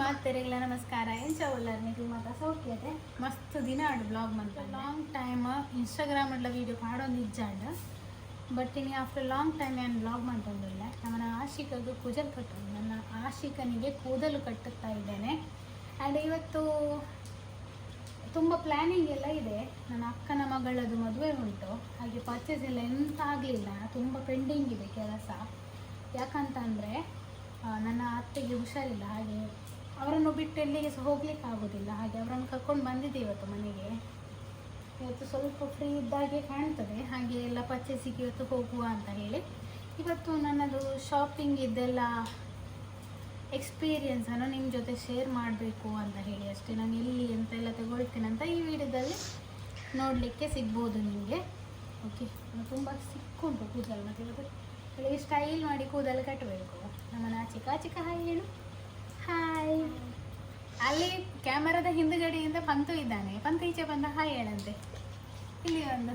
ಮಾತೆರೆಗ್ಲ ನಮಸ್ಕಾರ. ಎಂಚ ಉಳ್ಳರ್ನಿಗೆ ಮಾತ? ಸೌಖ್ಯತೆ? ಮಸ್ತ್ ದಿನ ಆಡು ಬ್ಲಾಗ್ ಮಂತ ಲಾಂಗ್ ಟೈಮ್ ಇನ್ಸ್ಟಾಗ್ರಾಮ್ ಅಡ್ಲ ವೀಡಿಯೋ ನಿಜ ಇಜ್ಜಾಂಡ್ ಬಟ್ ಇನಿ ಆಫ್ಟರ್ ಲಾಂಗ್ ಟೈಮ್ ಏನು ಬ್ಲಾಗ್ ಮಾಡ್ತಂದಿಲ್ಲ ನನ್ನ ಆಶಿಕಗೂ ಕುಜಲ್ ಕಟ್ಟು ನನ್ನ ಆಶಿಕನಿಗೆ ಕೂದಲು ಕಟ್ಟುತ್ತಾ ಇದ್ದೇನೆ. ಆ್ಯಂಡ್ ಇವತ್ತು ತುಂಬ ಪ್ಲ್ಯಾನಿಂಗ್ ಎಲ್ಲ ಇದೆ. ನನ್ನ ಅಕ್ಕನ ಮಗಳದು ಮದುವೆ ಉಂಟು. ಹಾಗೆ ಪರ್ಚೇಸ್ ಎಲ್ಲ ಎಂತ ಆಗಲಿಲ್ಲ. ತುಂಬ ಪೆಂಡಿಂಗ್ ಇದೆ ಕೆಲಸ. ಯಾಕಂತಂದರೆ ನನ್ನ ಅತ್ತೆಗೆ ಹುಷಾರಿಲ್ಲ. ಹಾಗೆ ಅವರನ್ನು ಬಿಟ್ಟು ಎಲ್ಲಿಗೆ ಸಹ ಹೋಗ್ಲಿಕ್ಕೆ ಆಗೋದಿಲ್ಲ. ಹಾಗೆ ಅವರನ್ನು ಕರ್ಕೊಂಡು ಬಂದಿದ್ದೆ ಇವತ್ತು ಮನೆಗೆ. ಇವತ್ತು ಸ್ವಲ್ಪ ಫ್ರೀ ಇದ್ದಾಗೆ ಕಾಣ್ತದೆ. ಹಾಗೆ ಎಲ್ಲ ಪರ್ಚೇಸಿಗೆ ಇವತ್ತು ಹೋಗುವ ಅಂತ ಹೇಳಿ. ಇವತ್ತು ನನ್ನದು ಶಾಪಿಂಗ್ ಇದೆಲ್ಲ ಎಕ್ಸ್ಪೀರಿಯೆನ್ಸನ್ನು ನಿಮ್ಮ ಜೊತೆ ಶೇರ್ ಮಾಡಬೇಕು ಅಂತ ಹೇಳಿ ಅಷ್ಟೇ. ನಾನು ಎಲ್ಲಿ ಎಂತೆಲ್ಲ ತಗೊಳ್ತೀನಿ ಅಂತ ಈ ವಿಡಿಯೋದಲ್ಲಿ ನೋಡಲಿಕ್ಕೆ ಸಿಗ್ಬೋದು ನಿಮಗೆ. ಓಕೆ ತುಂಬ ಸಿಕ್ಕುಂಟು ಕೂದಲು. ಮತ್ತೆ ಸ್ಟೈಲ್ ಮಾಡಿ ಕೂದಲು ಕಟ್ಟಬೇಕು. ನಮ್ಮನ್ನು ಚಿಕ್ಕ ಚಿಕ್ಕ ಹಾಗೆ ಹೇಳು. ಹಾಯ್ ಅಲ್ಲಿ ಕ್ಯಾಮರಾದ ಹಿಂದುಗಡೆಯಿಂದ ಪಂತು ಇದ್ದಾನೆ. ಪಂತು ಈಚೆ ಬಂದ ಹಾಯ್ ಹೇಳಂತೆ. ಇಲ್ಲಿ ಒಂದು.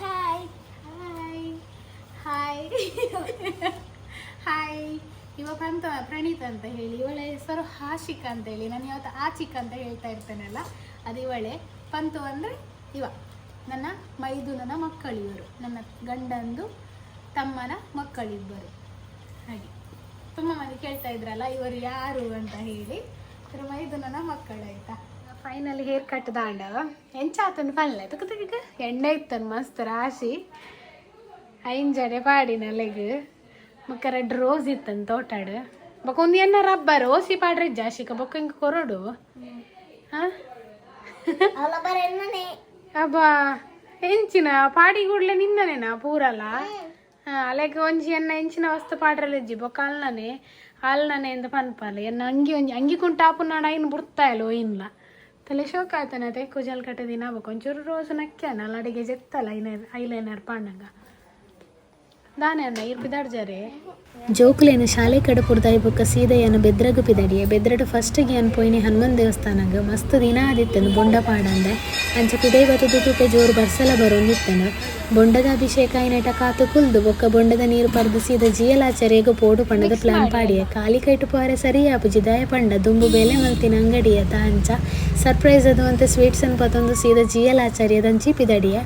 ಹಾಯ್ ಹಾಯ್ ಹಾಯ್ ಹಾಯ್ ಇವ ಪಂತ ಪ್ರಣೀತ್ ಅಂತ ಹೇಳಿ. ಇವಳ ಹೆಸರು ಹಾಶಿಕ್ ಅಂತ ಹೇಳಿ. ನಾನು ಇವತ್ತು ಆಚಿಕ್ ಅಂತ ಹೇಳ್ತಾ ಇರ್ತೇನಲ್ಲ ಅದು ಇವಳೆ. ಪಂತು ಅಂದರೆ ಇವ. ನನ್ನ ಮೈದುನನ ಮಕ್ಕಳಿವರು ನನ್ನ ಗಂಡಂದು ತಮ್ಮನ ಮಕ್ಕಳಿಬ್ಬರು. ಹಾಗೆ. ತುಂಬ ಮಂದಿ ಕೇಳ್ತಾ ಇದ್ರಲ್ಲ ಇವರು ಯಾರು ಅಂತ ಹೇಳಿ. ಇದು ನನ್ನ ಮಕ್ಕಳು ಆಯ್ತಾ? ಫೈನಲಿ ಹೇರ್ ಕಟ್ ದಾಂಡ ಎಂಚಾತನ್ ಪಲ್ಲೆ ತಕ್ಕ ಎಣ್ಣೆ ಇತ್ತನ್ ಮಸ್ತ್ ರಾಶಿ. ಐಂಜಡೆ ಪಾಡಿನ ಲೆಗ್ ಮಕ್ಕ ರೆಡ್ ರೋಸ್ ಇತ್ತನ್ ತೋಟಾಡು ಬೊಕ್ಕ ಒಂದು ಎಣ್ಣ ರಬ್ಬರ್ ಓಸಿ ಪಾಡ್ರೆ ಜಾಶಿಕ ಬೊಕ್ಕ ಹಿಂಗೆ ಕೊರಡು. ಹಾ? ಅಬ್ಬಾ. ಹೆಂಚಿನ ಪಾಡಿ ಕೂಡ್ಲೆ ನಿನ್ನನೇನಾ ಪೂರಲ್ಲ? ಅಲೆಗ್ ಒಂಜಿ ಎನ್ನ ಹೆಂಚಿನ ವಸ್ತು ಪಾಡ್ರಲ್ಲಿಜ್ಜಿ ಬೊಕ್ಕ ಅಲ್ಲನೆ ಅಲ್ಲನೆ ಎಂದು ಪನ್ಪಲ್ಲ ಎನ್ನ ಅಂಗಿ ಒಂಜಿ, ಅಂಗಿ ಕುಂಟ ಆಪುನ ಐನ್ ಬುಡ್ತಾ ಇಲ್ಲೋ ಇನ್ಲ ತಲೆ ಆಯ್ತಾನೆ ಅದೇ ಕುಜಲ್ ಕಟ್ಟೆ ದಿನ ಬೊಕ್ಕ ಒಂಚೂರು ರೋಸು ನಕ್ಕ್ಯಾನ, ಅಲ್ಲ ಅಡಿಗೆ ಜೆತ್ತಲ್ಲ ಐಲೈನರ್ ಐಲೈನರ್ ಪಾಂಡಂಗ ದಾನೆ ಶಾಲೆ ಇರ್ ಬಿದಾಡ್ಜಾರೆ ಜೋಕುಲೇನ ಶಾಲೆ ಕಡಪುರ್ದ ಬೊಕ್ಕ ಸೀದಯ್ಯನ ಬೆದ್ರಗು ಪಿದಡಿಯೆ ಬೆದ್ರಡು ಫಸ್ಟ್ ಅನ್ ಪೋಯ್ನಿ ಹನುಮನ್ ದೇವಸ್ಥಾನಗ. ಮಸ್ತ್ ದಿನ ಆದಿತ್ತನು ಬೊಂಡ ಪಾಡಂದೆ ಅಂಚ ಪಿದೈ ಬತ್ತದು ಜೋರು ಬರ್ಸಲ ಬರೋಂದಿತ್ತನು ಬೊಂಡದ ಅಭಿಷೇಕ ಐನೆಟ ಕಾತು ಕುಲ್ದು. ಬೊಕ್ಕ ಬೊಂಡದ ನೀರು ಪರ್ದು ಸೀದ ಜಿಯಲಾಚರೆಗೂ ಪೋಡು ಪಂಡದ ಪ್ಲಾನ್ ಪಾಡಿಯ. ಕಾಲಿ ಕೈಟು ಪೋರೆ ಸರಿ ಆಪುಜಿ ದಾಯ ಪಂಡ. ದುಂಬು ಬೇಲೆ ಮಲ್ತಿನ ಅಂಗಡಿಯತ ಅಂಚ. ಸರ್ಪ್ರೈಸ್ ಅದು ಅಂತ ಸ್ವೀಟ್ಸ್ ಅನ್ ಪತ್ತೊಂದು ಸೀದ ಜಿಯಲಾಚಾರ್ಯದಂಚಿ ಪಿದಡಿಯ.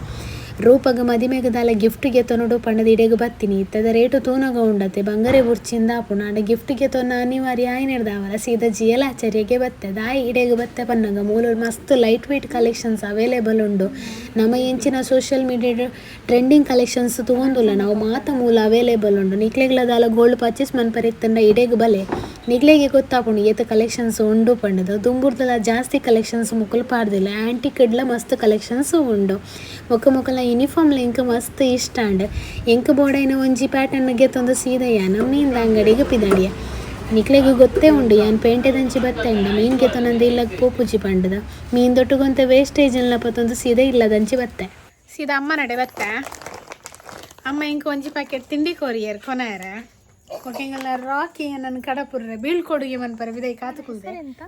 ರೂಪಗ ಮದಿಮೆಗದಾಲ ಗಿಫ್ಟ್ಗೆ ತೊನಡು ಪಂಡದ ಇಡೆಗ ಬತ್ತಿನಿ. ಇತ್ತದ ರೇಟು ತೂನಗ ಉಂಡತೆ ಬಂಗಾರ ಬುರ್ಚಿಂದ ಪುನಾಡ ಗಿಫ್ಟ್ಗೆ ತೊನ್ನ ಅನಿವಾರ್ಯ ಆಯ್ ನಿರ್ದಾವಲ ಸೀದಾ ಜಿಯಲ ಆಚಾರ್ಯಗೆ ಬತ್ತೆ ದಾಯಿ ಇಡೆಗ ಬತ್ತೆ ಪನ್ನಗ. ಮೂಲ ಮಸ್ತ್ ಲೈಟ್ ವೆಯ್ಟ್ ಕಲೆಕ್ಷನ್ಸ್ ಅವೈಲೇಬಲ್ ಉಂಡು. ನಮ್ಮ ಎಂಚಿನ ಸೋಷಿಯಲ್ ಮೀಡಿಯಾ ಟ್ರೆಂಡಿಂಗ್ ಕಲೆಕ್ಷನ್ಸ್ ತಗೊಂದುಲ್ಲ ನಾವು ಮಾತ ಮೂಲ ಅವೈಲೇಬಲ್ ಉಂಡು. ನಿಕ್ಲೆಗ್ಲದಾಲ ಗೋಲ್ಡ್ ಪರ್ಚೇಸ್ ಮನ್ಪರಿತ್ತಂಡ ಇಡೆಗ ಬಲೆ. ನಿಗ್ಲೆಗೆ ಗೊತ್ತಾಪುಂಡು ಏತ ಕಲೆಕ್ಷನ್ಸ್ ಉಂಡು ಪಂಡದ. ದುಂಬುರ್ದಲ ಜಾಸ್ತಿ ಕಲೆಕ್ಷನ್ಸ್ ಮುಕ್ಕಲು ಪಾಡ್ದಿಲ್ಲ. ಆಂಟಿ ಕಡ್ಲ ಮಸ್ತ್ ಕಲೆಕ್ಷನ್ಸ್ ಉಂಡು. ಮೊಕ್ಕ ಮೊಕ್ಕಲ ಯೂನಿಫಾರ್ಮ್ ಎಂಕ್ ಮಸ್ತ್ ಇಷ್ಟ ಅಂಡ್. ಎಂಕ್ ಬೋಡೈನ ಒಂಜಿ ಪ್ಯಾಟರ್ನ್ ಗೆತ್ತೊಂದು ಸೀದಯ್ಯ ನಮ್ನಿಂದ ಅಂಗಡಿಗೆ ಪಿದಡಿಯ. ನಿಕ್ಲೆಗೆ ಗೊತ್ತೇ ಉಂಡು, ಯಾನ್ ಪೇಂಟೆದಂಚಿ ಬತ್ತಂಡ ಮೀನ್ ತೊನಂದು ಪೂ ಪೋಪುಜಿ ಪಂಡದ. ಮೀನ್ ದೊಟ್ಟುಗೊಂತ ವೇಸ್ಟೇಜ್ ಪತ್ತೊಂದು ಇಲ್ಲ ದಂಚಿ ಬತ್ತೆ. ಸೀದಾ ಅಮ್ಮ ನಡೆ ಬತ್ತೆ? ಅಮ್ಮ ಇಂಕ ಒಂಜಿ ಪ್ಯಾಕೆಟ್ ತಿಂಡಿ ಕೊರಿಯರ್ ಕೊನಾಯರ ಕೊಟ್ಟಿಂಗೆಲ್ಲ ರಾಕಿ ನನ್ನ ಕಡಪುರ್ರೆ ಬೀಳ್ಕೊಡುಗೆ ಮನ್ಪರ ವಿದೈ ಕಾತುಕುಲ್ದೆ ಎಂತ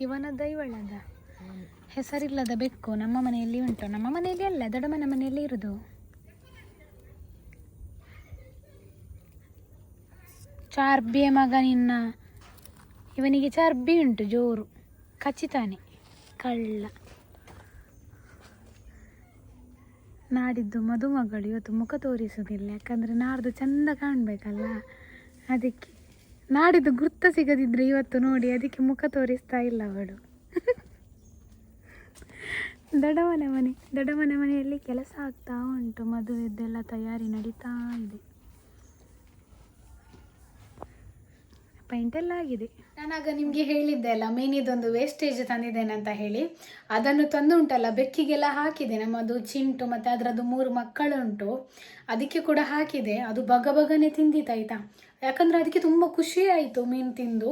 ಇವನ ದೈವಳ್ಳದ ಹೆಸರಿಲ್ಲದ ಬೆಕ್ಕು ನಮ್ಮ ಮನೆಯಲ್ಲಿ ಉಂಟು. ನಮ್ಮ ಮನೆಯಲ್ಲಿ ಅಲ್ಲ, ದೊಡ್ಡಮ್ಮನ ಮನೆಯಲ್ಲಿ ಇರುದು. ಚಾರ್ಬಿಯ ಮಗ ನಿನ್ನ. ಇವನಿಗೆ ಚಾರ್ಬಿ ಉಂಟು, ಜೋರು. ಕಚ್ಚಿತಾನೆ, ಕಳ್ಳ. ನಾಡಿದ್ದು ಮದುಮಗಳು ಇವತ್ತು ಮುಖ ತೋರಿಸೋದಿಲ್ಲ ಯಾಕಂದರೆ ನಾಡ್ದು ಚಂದ ಕಾಣಬೇಕಲ್ಲ? ಅದಕ್ಕೆ ನಾಡಿದ್ದು ಗುರ್ತ ಸಿಗದಿದ್ರೆ ಇವತ್ತು ನೋಡಿ ಅದಕ್ಕೆ ಮುಖ ತೋರಿಸ್ತಾ ಇಲ್ಲ ಅವಳು. ದಡವನ ಮನೆ, ದಡವನ ಮನೆಯಲ್ಲಿ ಕೆಲಸ ಆಗ್ತಾ ಉಂಟು. ಮದುವೆದ್ದೆಲ್ಲ ತಯಾರಿ ನಡೀತಾ ಇದೆ. ಪೈಂಟೆಲ್ಲ ಆಗಿದೆ. ನಾನಾಗ ನಿಮಗೆ ಹೇಳಿದ್ದೆ ಅಲ್ಲ, ಮೀನಿದೊಂದು ವೇಸ್ಟೇಜ್ ತಂದಿದ್ದೇನೆ ಅಂತ ಹೇಳಿ. ಅದನ್ನು ತಂದು ಉಂಟಲ್ಲ ಬೆಕ್ಕಿಗೆಲ್ಲ ಹಾಕಿದೆ. ನಮ್ಮದು ಚಿಂಟು ಮತ್ತು ಅದರದ್ದು ಮೂರು ಮಕ್ಕಳುಂಟು. ಅದಕ್ಕೆ ಕೂಡ ಹಾಕಿದೆ. ಅದು ಬಗ ಬಗನೆ ತಿಂದಿತ್ತಾಯ್ತಾ ಯಾಕಂದರೆ ಅದಕ್ಕೆ ತುಂಬ ಖುಷಿ ಆಯಿತು ಮೀನು ತಿಂದು.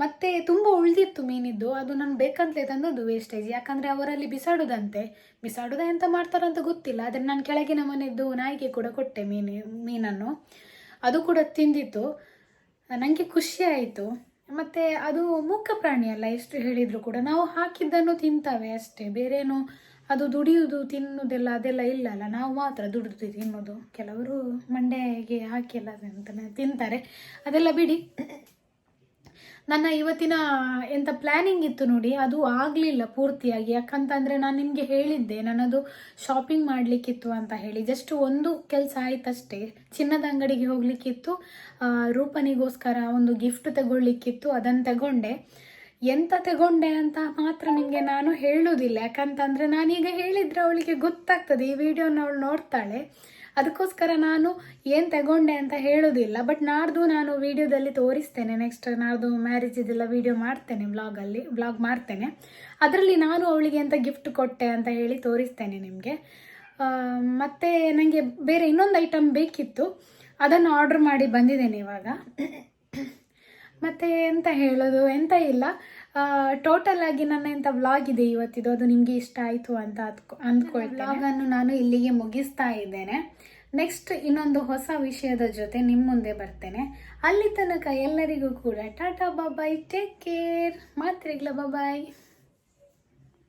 ಮತ್ತೆ ತುಂಬ ಉಳಿದಿತ್ತು ಮೀನಿದ್ದು. ಅದು ನಾನು ಬೇಕಂತಲೇ ತಂದದ್ದು ವೇಸ್ಟೇಜ್ ಯಾಕಂದರೆ ಅವರಲ್ಲಿ ಬಿಸಾಡೋದಂತೆ. ಬಿಸಾಡೋದ ಎಂತ ಮಾಡ್ತಾರಂತ ಗೊತ್ತಿಲ್ಲ. ಆದರೆ ನಾನು ಕೆಳಗಿನ ಮನೆಯದ್ದು ನಾಯಿಗೆ ಕೂಡ ಕೊಟ್ಟೆ ಮೀನು, ಮೀನನ್ನು. ಅದು ಕೂಡ ತಿಂದಿತ್ತು. ನನಗೆ ಖುಷಿ ಆಯಿತು. ಮತ್ತು ಅದು ಮೂಕ ಪ್ರಾಣಿ ಅಲ್ಲ, ಎಷ್ಟು ಹೇಳಿದರೂ ಕೂಡ ನಾವು ಹಾಕಿದ್ದನ್ನು ತಿಂತವೆ ಅಷ್ಟೇ. ಬೇರೇನು ಅದು ದುಡಿಯುವುದು, ತಿನ್ನುವುದೆಲ್ಲ ಅದೆಲ್ಲ ಇಲ್ಲ ಅಲ್ಲ. ನಾವು ಮಾತ್ರ ದುಡಿದು ತಿನ್ನೋದು ಕೆಲವರು ಮಂಡೆಗೆ ಹಾಕಿ ಎಲ್ಲ ತಿಂತಾರೆ. ಅದೆಲ್ಲ ಬಿಡಿ. ನನ್ನ ಇವತ್ತಿನ ಎಂತ ಪ್ಲ್ಯಾನಿಂಗ್ ಇತ್ತು ನೋಡಿ, ಅದು ಆಗಲಿಲ್ಲ ಪೂರ್ತಿಯಾಗಿ. ಯಾಕಂತಂದರೆ ನಾನು ನಿಮಗೆ ಹೇಳಿದ್ದೆ ನನ್ನದು ಶಾಪಿಂಗ್ ಮಾಡಲಿಕ್ಕಿತ್ತು ಅಂತ ಹೇಳಿ. ಜಸ್ಟ್ ಒಂದು ಕೆಲಸ ಆಯ್ತಷ್ಟೇ. ಚಿನ್ನದ ಅಂಗಡಿಗೆ ಹೋಗಲಿಕ್ಕಿತ್ತು ರೂಪನಿಗೋಸ್ಕರ ಒಂದು ಗಿಫ್ಟ್ ತಗೊಳ್ಳಿಕ್ಕಿತ್ತು ಅದನ್ನು ತಗೊಂಡೆ. ಎಂತ ತಗೊಂಡೆ ಅಂತ ಮಾತ್ರ ನಿಮಗೆ ನಾನು ಹೇಳುವುದಿಲ್ಲ. ಯಾಕಂತಂದರೆ ನಾನೀಗ ಹೇಳಿದರೆ ಅವಳಿಗೆ ಗೊತ್ತಾಗ್ತದೆ. ಈ ವಿಡಿಯೋನ ಅವಳು ನೋಡ್ತಾಳೆ. ಅದಕ್ಕೋಸ್ಕರ ನಾನು ಏನು ತಗೊಂಡೆ ಅಂತ ಹೇಳೋದಿಲ್ಲ ಬಟ್ ನಾಡ್ದು ನಾನು ವೀಡಿಯೋದಲ್ಲಿ ತೋರಿಸ್ತೇನೆ. ನೆಕ್ಸ್ಟ್ ನಾಡ್ದು ಮ್ಯಾರೇಜ್ ಇದೆಲ್ಲ ವಿಡಿಯೋ ಮಾಡ್ತೇನೆ ಬ್ಲಾಗಲ್ಲಿ ಬ್ಲಾಗ್ ಮಾಡ್ತೇನೆ. ಅದರಲ್ಲಿ ನಾನು ಅವಳಿಗೆ ಅಂತ ಗಿಫ್ಟ್ ಕೊಟ್ಟೆ ಅಂತ ಹೇಳಿ ತೋರಿಸ್ತೇನೆ ನಿಮಗೆ. ಮತ್ತು ನನಗೆ ಬೇರೆ ಇನ್ನೊಂದು ಐಟಮ್ ಬೇಕಿತ್ತು, ಅದನ್ನು ಆರ್ಡ್ರ್ ಮಾಡಿ ಬಂದಿದ್ದೇನೆ ಇವಾಗ. ಮತ್ತು ಎಂತ ಹೇಳೋದು, ಎಂತ ಇಲ್ಲ. ಟೋಟಲ್ ಆಗಿ ನನ್ನ ಎಂಥ ವ್ಲಾಗ್ ಇದೆ ಇವತ್ತಿದು. ಅದು ನಿಮಗೆ ಇಷ್ಟ ಆಯಿತು ಅಂತ ಅದ್ಕೊ ಅಂದ್ಕೊಳ್ತೀನಿ. ವ್ಲಾಗನ್ನು ನಾನು ಇಲ್ಲಿಗೆ ಮುಗಿಸ್ತಾ ಇದ್ದೇನೆ. ನೆಕ್ಸ್ಟ್ ಇನ್ನೊಂದು ಹೊಸ ವಿಷಯದ ಜೊತೆ ನಿಮ್ಮ ಮುಂದೆ ಬರ್ತೇನೆ. ಅಲ್ಲಿ ತನಕ ಎಲ್ಲರಿಗೂ ಕೂಡ tata bye bye take care ಮಾತ್ರೆಗ್ಲ bye-bye